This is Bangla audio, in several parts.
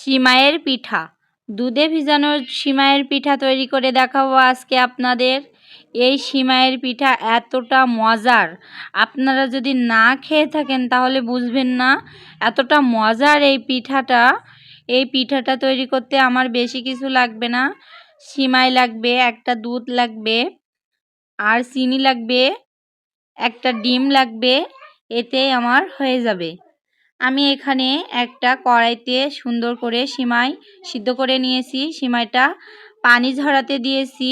সিমাইয়ের পিঠা। দুধে ভিজানো সিমাইয়ের পিঠা তৈরি করে দেখাবো আজকে আপনাদের। এই সিমাইয়ের পিঠা এতটা মজার। আপনারা যদি না খেয়ে থাকেন তাহলে বুঝবেন না এতটা মজার এই পিঠাটা। এই পিঠাটা তৈরি করতে আমার বেশি কিছু লাগবে না। সিমাই লাগবে, একটা দুধ লাগবে, আর চিনি লাগবে, একটা ডিম লাগবে, এতে আমার হয়ে যাবে। আমি এখানে একটা কড়াইতে সুন্দর করে সিমাই সিদ্ধ করে নিয়েছি। সিমাইটা পানি ঝরাতে দিয়েছি।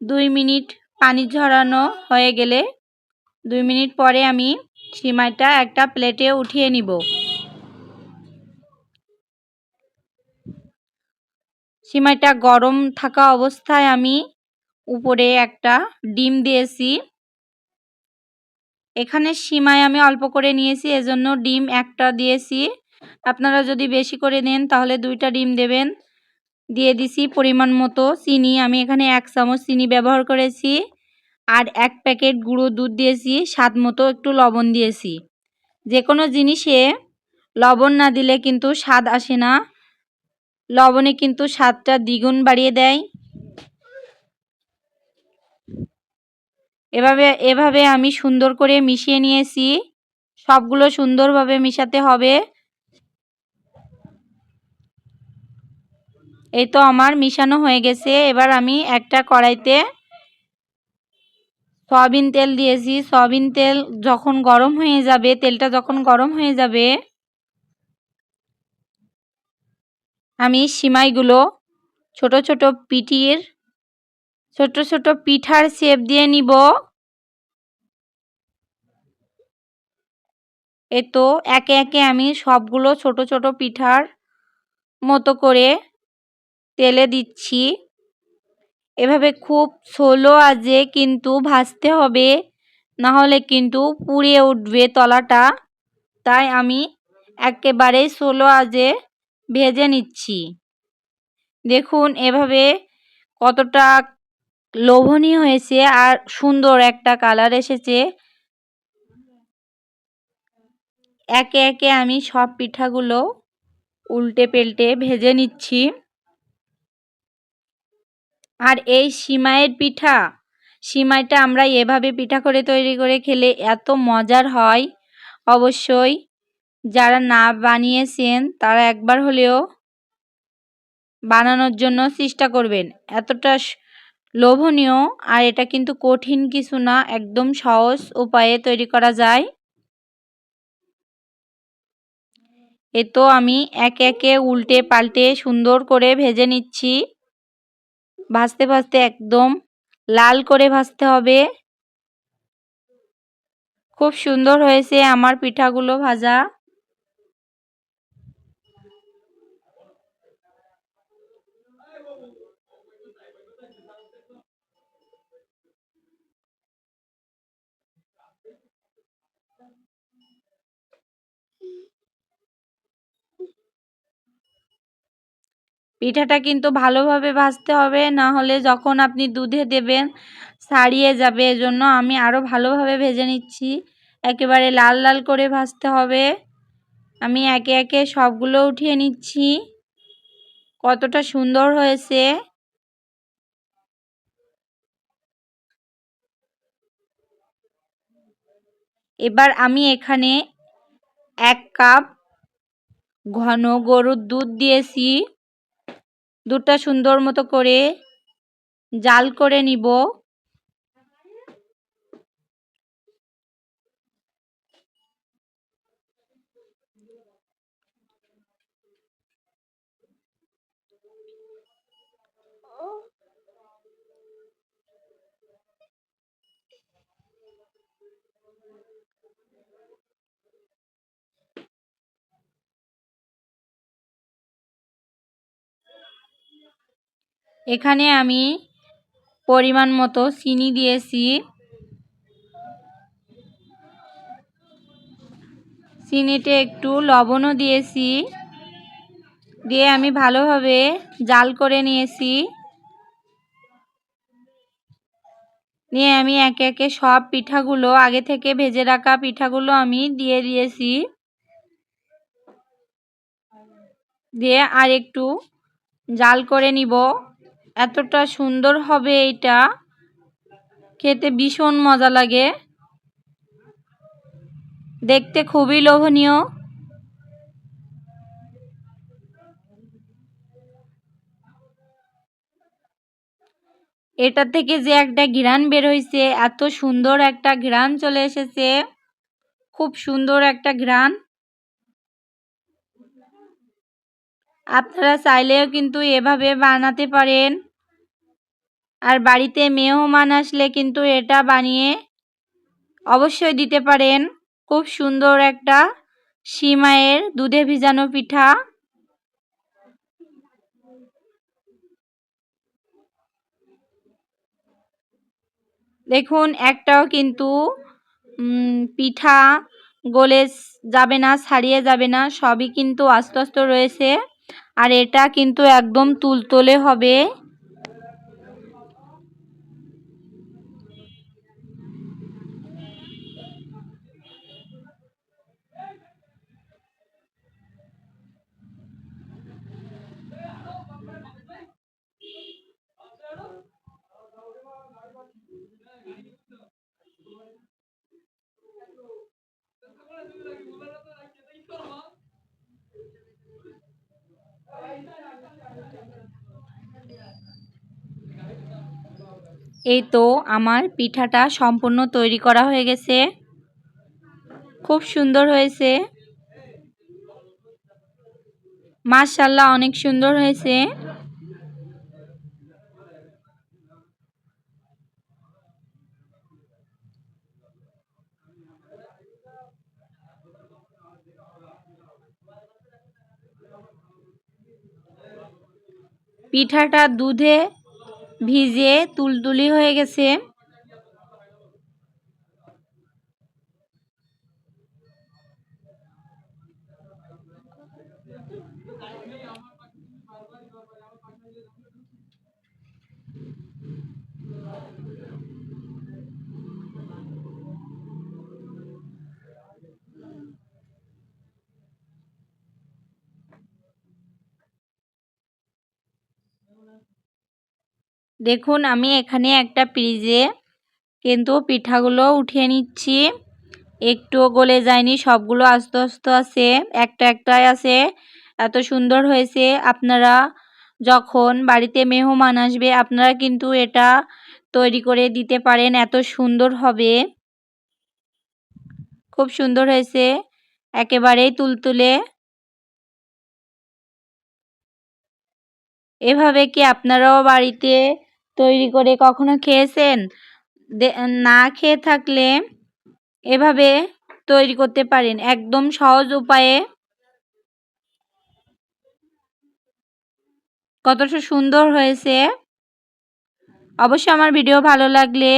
দুই মিনিট পানি ঝরানো হয়ে গেলে দুই মিনিট পরে আমি সিমাইটা একটা প্লেটে উঠিয়ে নিব। সিমাইটা গরম থাকা অবস্থায় আমি উপরে একটা ডিম দিয়েছি। এখানে সীমায় আমি অল্প করে নিয়েছি, এজন্য ডিম একটা দিয়েছি। আপনারা যদি বেশি করে নেন, তাহলে দুইটা ডিম দেবেন। দিয়ে দিছি পরিমাণ মতো চিনি। আমি এখানে এক চামচ চিনি ব্যবহার করেছি আর এক প্যাকেট গুঁড়ো দুধ দিয়েছি, স্বাদ মতো একটু লবণ দিয়েছি। যে কোনো জিনিসে লবণ না দিলে কিন্তু স্বাদ আসে না। লবণে কিন্তু স্বাদটা দ্বিগুণ বাড়িয়ে দেয়। এভাবে এভাবে আমি সুন্দর করে মিশিয়ে নিয়েছি। সবগুলো সুন্দরভাবে মিশাতে হবে। এই তো আমার মিশানো হয়ে গেছে। এবার আমি একটা কড়াইতে সয়াবিন তেল দিয়েছি। সয়াবিন তেল যখন গরম হয়ে যাবে, তেলটা যখন গরম হয়ে যাবে, আমি সিমাইগুলো ছোট ছোট পিঠির ছোট ছোট পিঠার শেপ দিয়ে নিব। এ তো একে একে আমি সবগুলো ছোট ছোট পিঠার মতো করে তেলে দিচ্ছি। এভাবে খুব সোলো আজে কিন্তু ভাজতে হবে না হলে কিন্তু পুড়ে উঠবে তলাটা। তাই আমি একেবারেই সোলো আজে ভেজে নিচ্ছি। দেখুন এভাবে কতটা লোভনীয় হয়েছে আর সুন্দর একটা কালার এসেছে। একে একে আমি সব পিঠাগুলো উল্টে পেল্টে ভেজে নিচ্ছি। আর এই সিমাইয়ের পিঠা, সিমাইটা আমরা এভাবে পিঠা করে তৈরি করে খেলে এত মজার হয়। অবশ্যই যারা না বানিয়েছেন তারা একবার হলেও বানানোর জন্য চেষ্টা করবেন। এতটা লোভনীয়, আর এটা কিন্তু কঠিন কিছু না, একদম সহজ উপায়ে তৈরি করা যায়। এ তো আমি একে একে উল্টে পাল্টে সুন্দর করে ভেজে নিচ্ছি। ভাজতে ভাজতে একদম লাল করে ভাজতে হবে। খুব সুন্দর হয়েছে আমার পিঠাগুলো ভাজা। পিঠাটা কিন্তু ভালোভাবে ভাজতে হবে না হলে যখন আপনি দুধে দেবেন ছাড়িয়ে যাবে। এজন্য আমি আরও ভালোভাবে ভেজে নিচ্ছি। একেবারে লাল লাল করে ভাজতে হবে। আমি একে একে সবগুলো উঠিয়ে নিচ্ছি। কতটা সুন্দর হয়েছে। এবার আমি এখানে এক কাপ ঘন গরুর দুধ দিয়েছি। দুধটা সুন্দর মতো করে জাল করে নিব। এখানে আমি পরিমাণ মতো চিনি দিয়েছি। চিনিতে একটু লবণও দিয়েছি। দিয়ে আমি ভালোভাবে জাল করে নিয়েছি। নিয়ে আমি একে একে সব পিঠাগুলো, আগে থেকে ভেজে রাখা পিঠাগুলো আমি দিয়ে দিয়েছি। দিয়ে আর একটু জাল করে নিব। এতটা সুন্দর হবে এটা খেতে ভীষণ মজা লাগে। দেখতে খুবই লোভনীয়। এটা থেকে যে একটা ঘ্রাণ বের হয়েছে এত সুন্দর একটা ঘ্রাণ চলে এসেছে। খুব সুন্দর একটা ঘ্রাণ। আপনারা চাইলেও কিন্তু এভাবে বানাতে পারেন। আর বাড়িতে মেহমান আসলে কিন্তু এটা বানিয়ে অবশ্যই দিতে পারেন। খুব সুন্দর একটা সিমাইয়ের দুধে ভিজানো পিঠা। দেখুন, একটাও কিন্তু পিঠা গলে যাবে না, ছাড়িয়ে যাবে না, সবই কিন্তু আস্তে আস্তে রয়েছে। আর এটা কিন্তু একদম তুলতুলে হবে। এই তো আমার পিঠাটা সম্পূর্ণ তৈরি করা হয়ে গেছে। খুব সুন্দর হয়েছে। মাশাল্লাহ অনেক সুন্দর হয়েছে। পিঠাটা দুধে ভিজে তুলতুলি হয়ে গেছে। দেখুন, আমি এখানে একটা ফ্রিজে কিন্তু পিঠাগুলো উঠিয়ে নিচ্ছি। একটুও গলে যায়নি, সবগুলো আস্তে আস্তে আছে, একটা একটাই আছে। এত সুন্দর হয়েছে। আপনারা যখন বাড়িতে মেহমান আসবে, আপনারা কিন্তু এটা তৈরি করে দিতে পারেন, এত সুন্দর হবে। খুব সুন্দর হয়েছে, একেবারেই তুলতুলে। এভাবে কি আপনারাও বাড়িতে তৈরি করে কখনো খেয়েছেন? না খেয়ে থাকলে এভাবে তৈরি করতে পারেন, একদম সহজ উপায়ে। কতটা সুন্দর হয়েছে। অবশ্যই আমার ভিডিও ভালো লাগলে